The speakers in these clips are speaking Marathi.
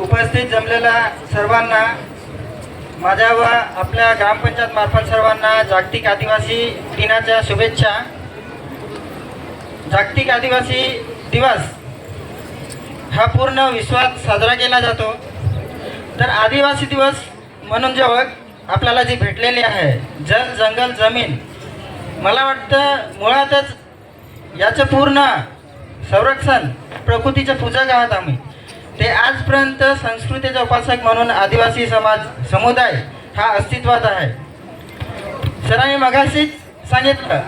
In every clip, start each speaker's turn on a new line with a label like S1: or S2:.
S1: उपस्थित जमलेल्या सर्वांना माझ्या व आपल्या ग्रामपंचायत मार्फत सर्वांना जागतिक आदिवासी दिनाच्या शुभेच्छा. जागतिक आदिवासी दिवस हा पूर्ण विश्वात साजरा केला जातो. तर आदिवासी दिवस म्हणून जेव्हा आपल्याला जी भेटलेली आहे जल जंगल जमीन मला वाटतं मुळातच याचं पूर्ण संरक्षण प्रकृतीचं पूजक आहात आम्ही ते आजपर्यंत संस्कृतीचा उपासक म्हणून आदिवासी समाज समुदाय हा अस्तित्वात आहे. सरांनी मगाशीच सांगितलं.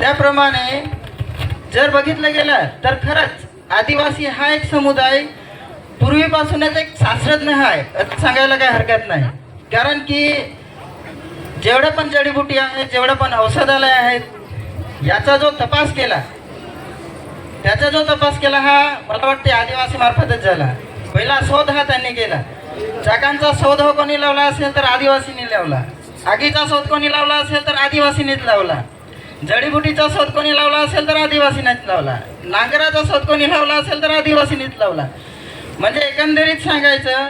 S1: त्याप्रमाणे जर बघितलं गेलं तर खरंच आदिवासी हा एक समुदाय पूर्वीपासूनच एक शास्त्रज्ञ आहे. सांगायला काही हरकत नाही. कारण की जेवढं पण जडीबुटी आहे जेवढं पण औषधालय आहेत याचा जो तपास केला त्याचा जो तपास केला हा मला वाटते आदिवासी मार्फतच झाला. पहिला शोध हा त्यांनी केला. चाकांचा शोध हो कोणी लावला असेल तर आदिवासींनी लावला. आगीचा शोध कोणी लावला असेल तर आदिवासींनीच लावला. जडीबुटीचा शोध कोणी लावला असेल तर आदिवासीनेच लावला. नांगराचा शोध कोणी लावला असेल तर आदिवासीनीच लावला. म्हणजे एकंदरीत सांगायचं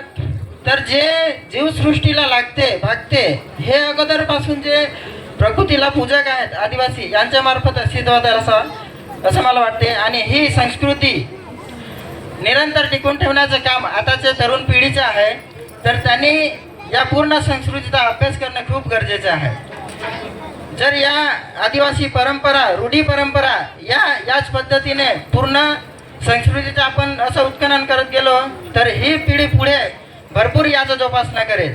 S1: तर जे जीवसृष्टीला लागते भागते हे अगोदरपासून जे प्रकृतीला पूजक आहेत आदिवासी यांच्यामार्फत अस्तित्वात आहे असं मला वाटते आणि ही संस्कृती निरंतर टिकून ठेवण्याचं काम आताच्या तरुण पिढीचं आहे. तर त्यांनी या पूर्ण संस्कृतीचा अभ्यास करणं खूप गरजेचं आहे. जर या आदिवासी परंपरा रूढी परंपरा या याच पद्धतीने पूर्ण संस्कृतीचं आपण असं उत्खनन करत गेलो तर ही पिढी पुढे भरपूर याचा जोपासना करेल.